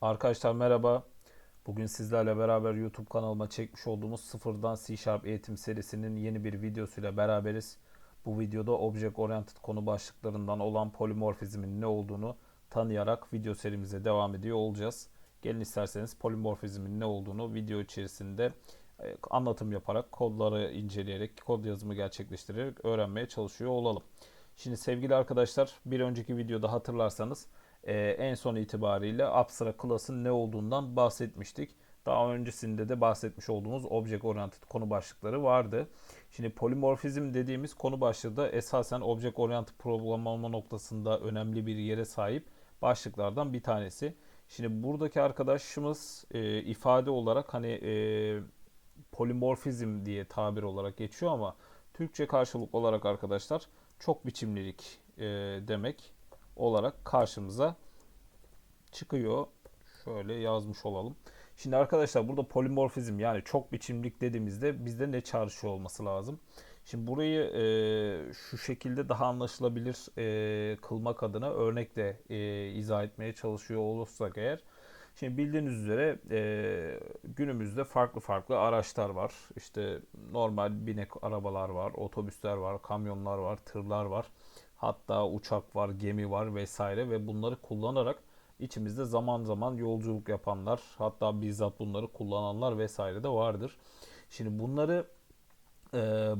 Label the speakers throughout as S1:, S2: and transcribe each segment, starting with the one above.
S1: Arkadaşlar merhaba. Bugün sizlerle beraber YouTube kanalıma çekmiş olduğumuz sıfırdan C Sharp eğitim serisinin yeni bir videosuyla beraberiz. Bu videoda Object Oriented konu başlıklarından olan polimorfizmin ne olduğunu tanıyarak video serimize devam ediyor olacağız. Gelin isterseniz polimorfizmin ne olduğunu video içerisinde e, anlatım yaparak, kodları inceleyerek, kod yazımı gerçekleştirerek öğrenmeye çalışıyor olalım. Şimdi sevgili arkadaşlar bir önceki videoda hatırlarsanız e, en son itibariyle abstract class'ın ne olduğundan bahsetmiştik. Daha öncesinde de bahsetmiş olduğumuz object oriented konu başlıkları vardı. Şimdi polimorfizm dediğimiz konu başlığı da esasen object oriented programlama noktasında önemli bir yere sahip başlıklardan bir tanesi. Şimdi buradaki arkadaşımız e, ifade olarak hani e, polimorfizm diye tabir olarak geçiyor ama Türkçe karşılık olarak arkadaşlar çok biçimlilik e, demek olarak karşımıza çıkıyor. Şöyle yazmış olalım. Şimdi arkadaşlar burada polimorfizm yani çok biçimlik dediğimizde bizde ne çağrışıyor olması lazım? Şimdi burayı e, şu şekilde daha anlaşılabilir e, kılmak adına örnekle e, izah etmeye çalışıyor olursak eğer. Şimdi bildiğiniz üzere e, günümüzde farklı farklı araçlar var. İşte normal binek arabalar var, otobüsler var, kamyonlar var, tırlar var. Hatta uçak var, gemi var vesaire ve bunları kullanarak içimizde zaman zaman yolculuk yapanlar, hatta bizzat bunları kullananlar vesaire de vardır. Şimdi bunları e,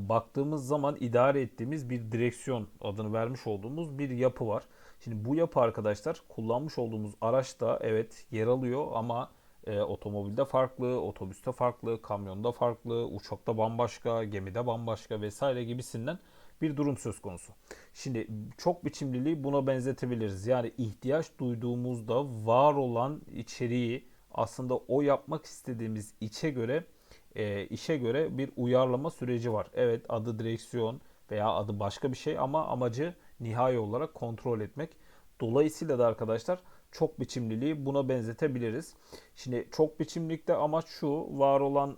S1: baktığımız zaman idare ettiğimiz bir direksiyon adını vermiş olduğumuz bir yapı var. Şimdi bu yapı arkadaşlar kullanmış olduğumuz araçta evet yer alıyor ama e, otomobilde farklı, otobüste farklı, kamyonda farklı, uçakta bambaşka, gemide bambaşka vesaire gibisinden bir durum söz konusu. Şimdi çok biçimliliği buna benzetebiliriz. Yani ihtiyaç duyduğumuzda var olan içeriği aslında o yapmak istediğimiz içe göre e, işe göre bir uyarlama süreci var. Evet adı direksiyon veya adı başka bir şey ama amacı nihai olarak kontrol etmek. Dolayısıyla da arkadaşlar çok biçimliliği buna benzetebiliriz. Şimdi çok biçimlikte amaç şu var olan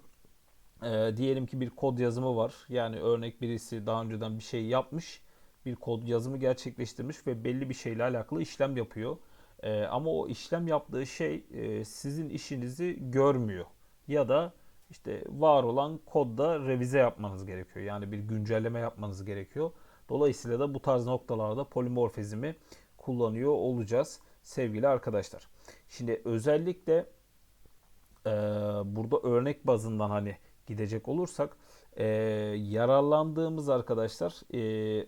S1: e, diyelim ki bir kod yazımı var. Yani örnek birisi daha önceden bir şey yapmış. Bir kod yazımı gerçekleştirmiş ve belli bir şeyle alakalı işlem yapıyor. E, ama o işlem yaptığı şey e, sizin işinizi görmüyor. Ya da işte var olan kodda revize yapmanız gerekiyor. Yani bir güncelleme yapmanız gerekiyor. Dolayısıyla da bu tarz noktalarda polimorfizmi kullanıyor olacağız sevgili arkadaşlar. Şimdi özellikle e, burada örnek bazından hani gidecek olursak e, yararlandığımız arkadaşlar e,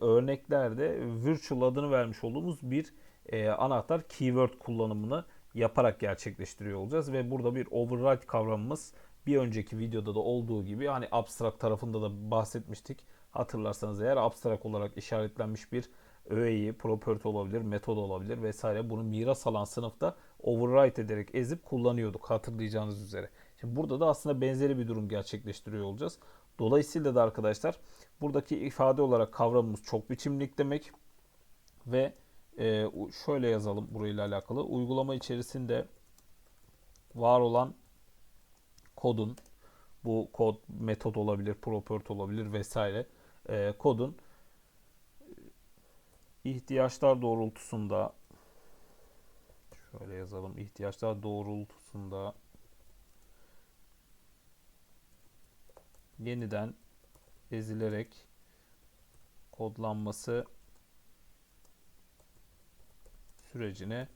S1: örneklerde virtual adını vermiş olduğumuz bir e, anahtar keyword kullanımını yaparak gerçekleştiriyor olacağız ve burada bir override kavramımız bir önceki videoda da olduğu gibi hani abstract tarafında da bahsetmiştik. Hatırlarsanız eğer abstract olarak işaretlenmiş bir öğeyi, property olabilir, metod olabilir vesaire bunu miras alan sınıfta override ederek ezip kullanıyorduk hatırlayacağınız üzere. Şimdi burada da aslında benzeri bir durum gerçekleştiriyor olacağız. Dolayısıyla da arkadaşlar buradaki ifade olarak kavramımız çok biçimlik demek ve e, şöyle yazalım burayla alakalı. Uygulama içerisinde var olan kodun bu kod metot olabilir, property olabilir vesaire e, kodun ihtiyaçlar doğrultusunda şöyle yazalım ihtiyaçlar doğrultusunda yeniden ezilerek kodlanması sürecine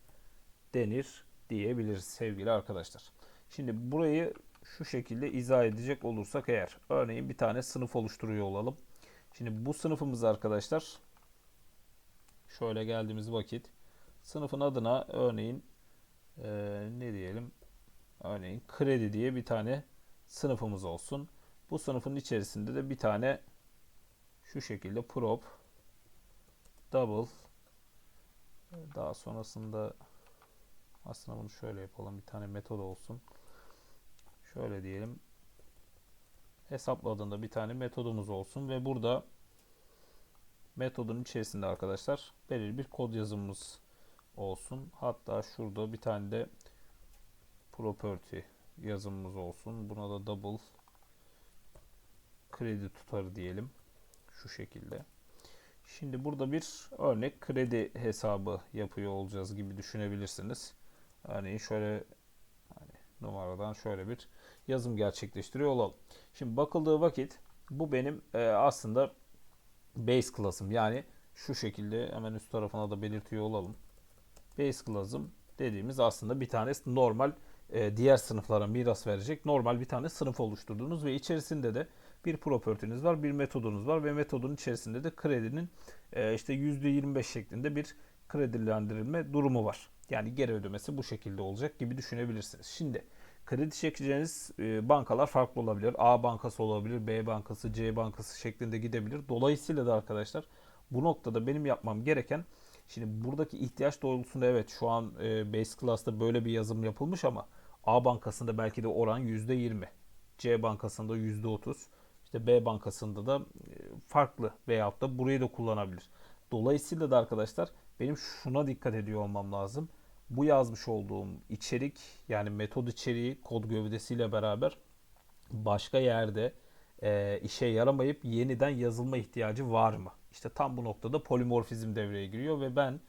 S1: denir diyebiliriz sevgili arkadaşlar. Şimdi burayı şu şekilde izah edecek olursak eğer örneğin bir tane sınıf oluşturuyor olalım. Şimdi bu sınıfımız arkadaşlar şöyle geldiğimiz vakit sınıfın adına örneğin e, ne diyelim örneğin kredi diye bir tane sınıfımız olsun. Bu sınıfın içerisinde de bir tane şu şekilde prop double daha sonrasında aslında bunu şöyle yapalım bir tane metod olsun. Şöyle diyelim hesapladığında bir tane metodumuz olsun ve burada metodun içerisinde arkadaşlar belirli bir kod yazımımız olsun. Hatta şurada bir tane de property yazımımız olsun. Buna da double kredi tutarı diyelim. Şu şekilde. Şimdi burada bir örnek kredi hesabı yapıyor olacağız gibi düşünebilirsiniz. Örneğin şöyle numaradan şöyle bir yazım gerçekleştiriyor olalım. Şimdi bakıldığı vakit bu benim e, aslında base class'ım. Yani şu şekilde hemen üst tarafına da belirtiyor olalım. Base class'ım dediğimiz aslında bir tane normal e, diğer sınıflara miras verecek normal bir tane sınıf oluşturduğunuz ve içerisinde de bir property'niz var, bir metodunuz var ve metodun içerisinde de kredinin e, işte %25 şeklinde bir kredilendirilme durumu var. Yani geri ödemesi bu şekilde olacak gibi düşünebilirsiniz. Şimdi kredi çekeceğiniz e, bankalar farklı olabilir. A bankası olabilir, B bankası, C bankası şeklinde gidebilir. Dolayısıyla da arkadaşlar bu noktada benim yapmam gereken Şimdi buradaki ihtiyaç doğrultusunda evet şu an e, Base Class'ta böyle bir yazım yapılmış ama A bankasında belki de oran %20. C bankasında %30. İşte B bankasında da e, farklı veyahut da burayı da kullanabilir. Dolayısıyla da arkadaşlar benim şuna dikkat ediyor olmam lazım. Bu yazmış olduğum içerik yani metod içeriği kod gövdesiyle beraber başka yerde e, işe yaramayıp yeniden yazılma ihtiyacı var mı? İşte tam bu noktada polimorfizm devreye giriyor ve ben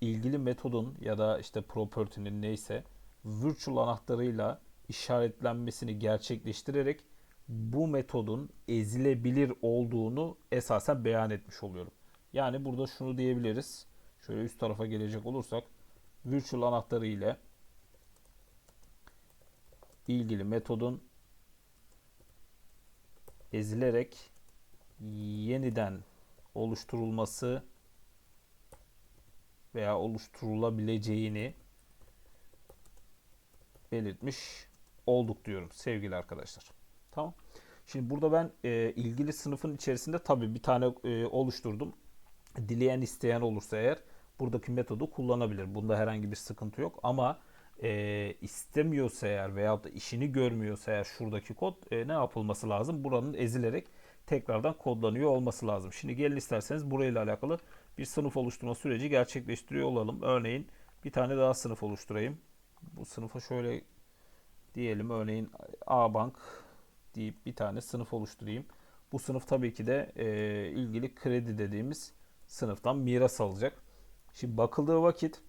S1: ilgili metodun ya da işte property'nin neyse virtual anahtarıyla işaretlenmesini gerçekleştirerek bu metodun ezilebilir olduğunu esasen beyan etmiş oluyorum. Yani burada şunu diyebiliriz. Şöyle üst tarafa gelecek olursak virtual anahtarı ile ilgili metodun ezilerek yeniden oluşturulması veya oluşturulabileceğini belirtmiş olduk diyorum sevgili arkadaşlar. Tamam. Şimdi burada ben e, ilgili sınıfın içerisinde tabii bir tane e, oluşturdum. Dileyen isteyen olursa eğer buradaki metodu kullanabilir. Bunda herhangi bir sıkıntı yok ama e, istemiyorsa eğer veyahut da işini görmüyorsa eğer şuradaki kod e, ne yapılması lazım? Buranın ezilerek tekrardan kodlanıyor olması lazım. Şimdi gelin isterseniz burayla alakalı bir sınıf oluşturma süreci gerçekleştiriyor olalım. Örneğin bir tane daha sınıf oluşturayım. Bu sınıfa şöyle diyelim örneğin A bank deyip bir tane sınıf oluşturayım. Bu sınıf tabii ki de e, ilgili kredi dediğimiz sınıftan miras alacak. Şimdi bakıldığı vakit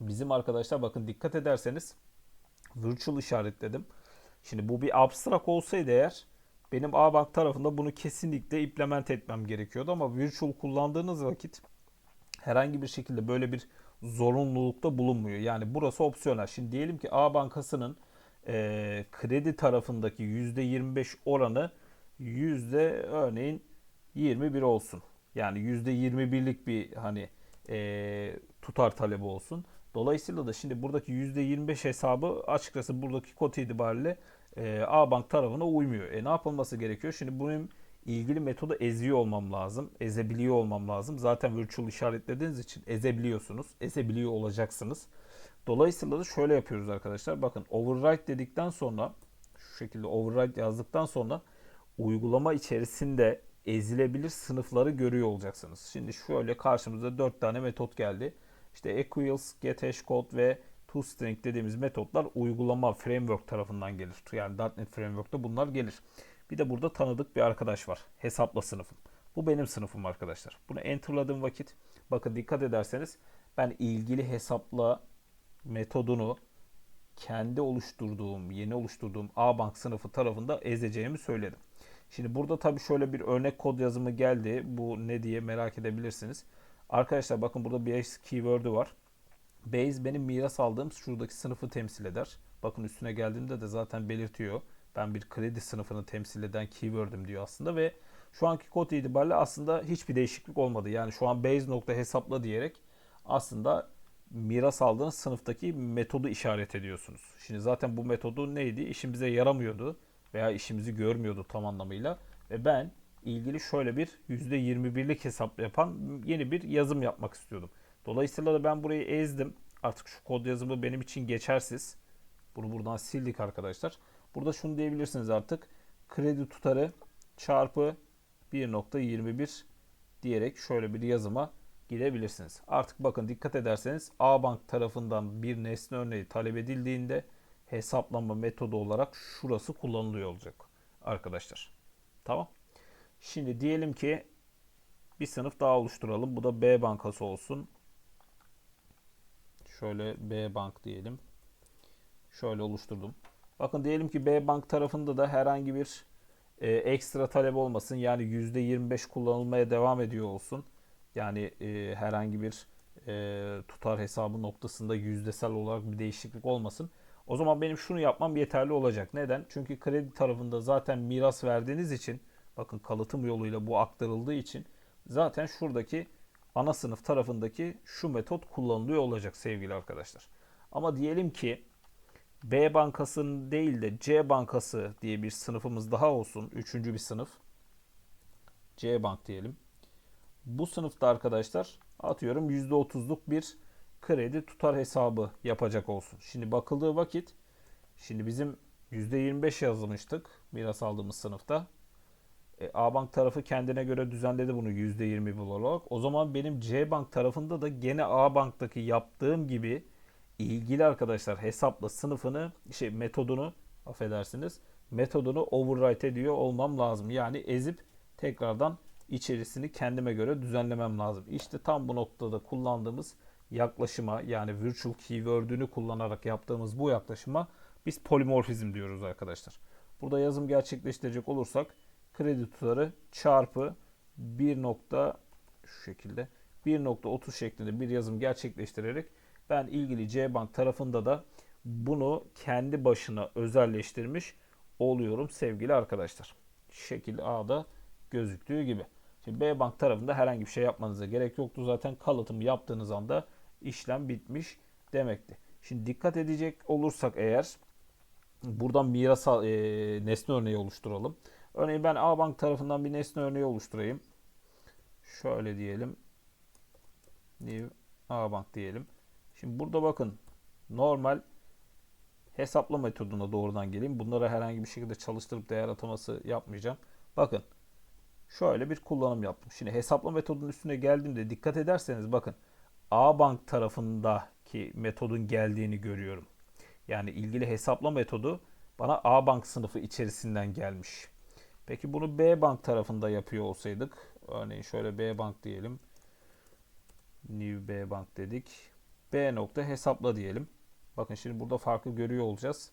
S1: bizim arkadaşlar bakın dikkat ederseniz virtual işaretledim. Şimdi bu bir abstrak olsaydı eğer benim A-Bank tarafında bunu kesinlikle implement etmem gerekiyordu ama virtual kullandığınız vakit herhangi bir şekilde böyle bir zorunlulukta bulunmuyor. Yani burası opsiyonel. Şimdi diyelim ki A Bankası'nın e, kredi tarafındaki %25 oranı yüzde örneğin 21 olsun. Yani %21'lik bir hani e, tutar talebi olsun. Dolayısıyla da şimdi buradaki %25 hesabı açıkçası buradaki kod itibariyle e, A bank tarafına uymuyor. E ne yapılması gerekiyor? Şimdi bunun ilgili metodu eziyor olmam lazım. Ezebiliyor olmam lazım. Zaten virtual işaretlediğiniz için ezebiliyorsunuz. Ezebiliyor olacaksınız. Dolayısıyla da şöyle yapıyoruz arkadaşlar. Bakın override dedikten sonra şu şekilde override yazdıktan sonra uygulama içerisinde ezilebilir sınıfları görüyor olacaksınız. Şimdi şöyle karşımıza 4 tane metot geldi. İşte equals, getHashCode ve toString dediğimiz metotlar uygulama framework tarafından gelir. Yani .NET Framework'ta bunlar gelir. Bir de burada tanıdık bir arkadaş var. Hesapla sınıfım. Bu benim sınıfım arkadaşlar. Bunu enterladığım vakit bakın dikkat ederseniz ben ilgili hesapla metodunu kendi oluşturduğum, yeni oluşturduğum A-Bank sınıfı tarafında ezeceğimi söyledim. Şimdi burada tabii şöyle bir örnek kod yazımı geldi. Bu ne diye merak edebilirsiniz. Arkadaşlar bakın burada bir keyword'ü var. Base benim miras aldığım şuradaki sınıfı temsil eder. Bakın üstüne geldiğimde de zaten belirtiyor. Ben bir kredi sınıfını temsil eden keyword'üm diyor aslında ve şu anki kod itibariyle aslında hiçbir değişiklik olmadı. Yani şu an base nokta hesapla diyerek aslında miras aldığınız sınıftaki metodu işaret ediyorsunuz. Şimdi zaten bu metodu neydi? İşimize yaramıyordu veya işimizi görmüyordu tam anlamıyla. Ve ben ilgili şöyle bir %21'lik hesap yapan yeni bir yazım yapmak istiyordum. Dolayısıyla da ben burayı ezdim. Artık şu kod yazımı benim için geçersiz. Bunu buradan sildik arkadaşlar. Burada şunu diyebilirsiniz artık. Kredi tutarı çarpı 1.21 diyerek şöyle bir yazıma gidebilirsiniz. Artık bakın dikkat ederseniz A Bank tarafından bir nesne örneği talep edildiğinde hesaplama metodu olarak şurası kullanılıyor olacak arkadaşlar. Tamam. Şimdi diyelim ki bir sınıf daha oluşturalım. Bu da B bankası olsun. Şöyle B bank diyelim. Şöyle oluşturdum. Bakın diyelim ki B bank tarafında da herhangi bir e, ekstra talep olmasın. Yani %25 kullanılmaya devam ediyor olsun. Yani e, herhangi bir e, tutar hesabı noktasında yüzdesel olarak bir değişiklik olmasın. O zaman benim şunu yapmam yeterli olacak. Neden? Çünkü kredi tarafında zaten miras verdiğiniz için bakın kalıtım yoluyla bu aktarıldığı için zaten şuradaki ana sınıf tarafındaki şu metot kullanılıyor olacak sevgili arkadaşlar. Ama diyelim ki B bankasının değil de C bankası diye bir sınıfımız daha olsun. Üçüncü bir sınıf. C bank diyelim. Bu sınıfta arkadaşlar atıyorum %30'luk bir kredi tutar hesabı yapacak olsun. Şimdi bakıldığı vakit şimdi bizim %25 yazmıştık miras aldığımız sınıfta. E, A bank tarafı kendine göre düzenledi bunu %20 olarak. O zaman benim C bank tarafında da gene A banktaki yaptığım gibi ilgili arkadaşlar hesapla sınıfını şey metodunu affedersiniz metodunu overwrite ediyor olmam lazım. Yani ezip tekrardan içerisini kendime göre düzenlemem lazım. İşte tam bu noktada kullandığımız yaklaşıma yani virtual keyword'ünü kullanarak yaptığımız bu yaklaşıma biz polimorfizm diyoruz arkadaşlar. Burada yazım gerçekleştirecek olursak kredi tutarı çarpı 1 nokta şu şekilde 1.30 şeklinde bir yazım gerçekleştirerek ben ilgili C bank tarafında da bunu kendi başına özelleştirmiş oluyorum sevgili arkadaşlar. Şekil A'da gözüktüğü gibi. Şimdi B bank tarafında herhangi bir şey yapmanıza gerek yoktu. Zaten kalıtımı yaptığınız anda işlem bitmiş demekti. Şimdi dikkat edecek olursak eğer buradan miras e, nesne örneği oluşturalım. Örneğin ben A bank tarafından bir nesne örneği oluşturayım. Şöyle diyelim. New A bank diyelim. Şimdi burada bakın normal hesapla metoduna doğrudan geleyim. Bunlara herhangi bir şekilde çalıştırıp değer ataması yapmayacağım. Bakın şöyle bir kullanım yaptım. Şimdi hesapla metodunun üstüne geldiğimde dikkat ederseniz bakın A bank tarafındaki metodun geldiğini görüyorum. Yani ilgili hesapla metodu bana A bank sınıfı içerisinden gelmiş. Peki bunu B bank tarafında yapıyor olsaydık, örneğin şöyle B bank diyelim. New B bank dedik. B nokta hesapla diyelim. Bakın şimdi burada farkı görüyor olacağız.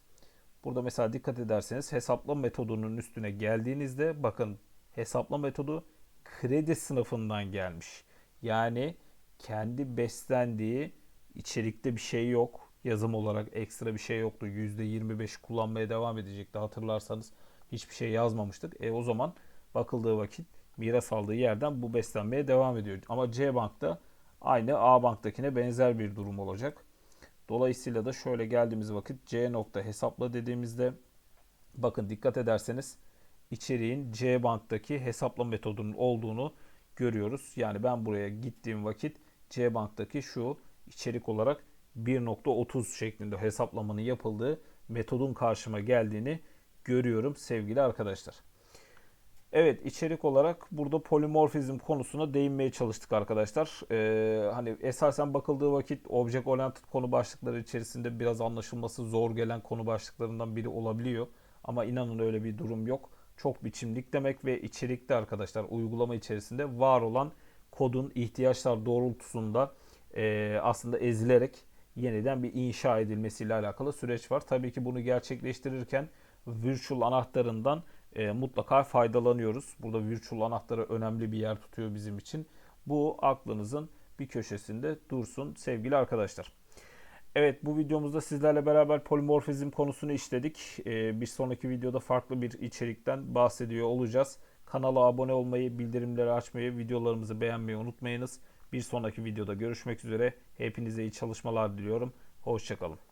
S1: Burada mesela dikkat ederseniz hesapla metodunun üstüne geldiğinizde bakın hesapla metodu kredi sınıfından gelmiş. Yani kendi beslendiği içerikte bir şey yok. Yazım olarak ekstra bir şey yoktu. %25 kullanmaya devam edecekti hatırlarsanız. Hiçbir şey yazmamıştık. E o zaman bakıldığı vakit miras aldığı yerden bu beslenmeye devam ediyor. Ama C bankta aynı A banktakine benzer bir durum olacak. Dolayısıyla da şöyle geldiğimiz vakit C nokta hesapla dediğimizde bakın dikkat ederseniz içeriğin C banktaki hesapla metodunun olduğunu görüyoruz. Yani ben buraya gittiğim vakit C banktaki şu içerik olarak 1.30 şeklinde hesaplamanın yapıldığı metodun karşıma geldiğini görüyorum sevgili arkadaşlar. Evet içerik olarak burada polimorfizm konusuna değinmeye çalıştık arkadaşlar. Ee, hani esasen bakıldığı vakit object oriented konu başlıkları içerisinde biraz anlaşılması zor gelen konu başlıklarından biri olabiliyor. Ama inanın öyle bir durum yok. Çok biçimlik demek ve içerikte arkadaşlar uygulama içerisinde var olan kodun ihtiyaçlar doğrultusunda e, aslında ezilerek yeniden bir inşa edilmesiyle alakalı süreç var. Tabii ki bunu gerçekleştirirken virtual anahtarından e, mutlaka faydalanıyoruz. Burada virtual anahtarı önemli bir yer tutuyor bizim için. Bu aklınızın bir köşesinde dursun sevgili arkadaşlar. Evet bu videomuzda sizlerle beraber polimorfizm konusunu işledik. Ee, bir sonraki videoda farklı bir içerikten bahsediyor olacağız. Kanala abone olmayı, bildirimleri açmayı, videolarımızı beğenmeyi unutmayınız. Bir sonraki videoda görüşmek üzere. Hepinize iyi çalışmalar diliyorum. Hoşçakalın.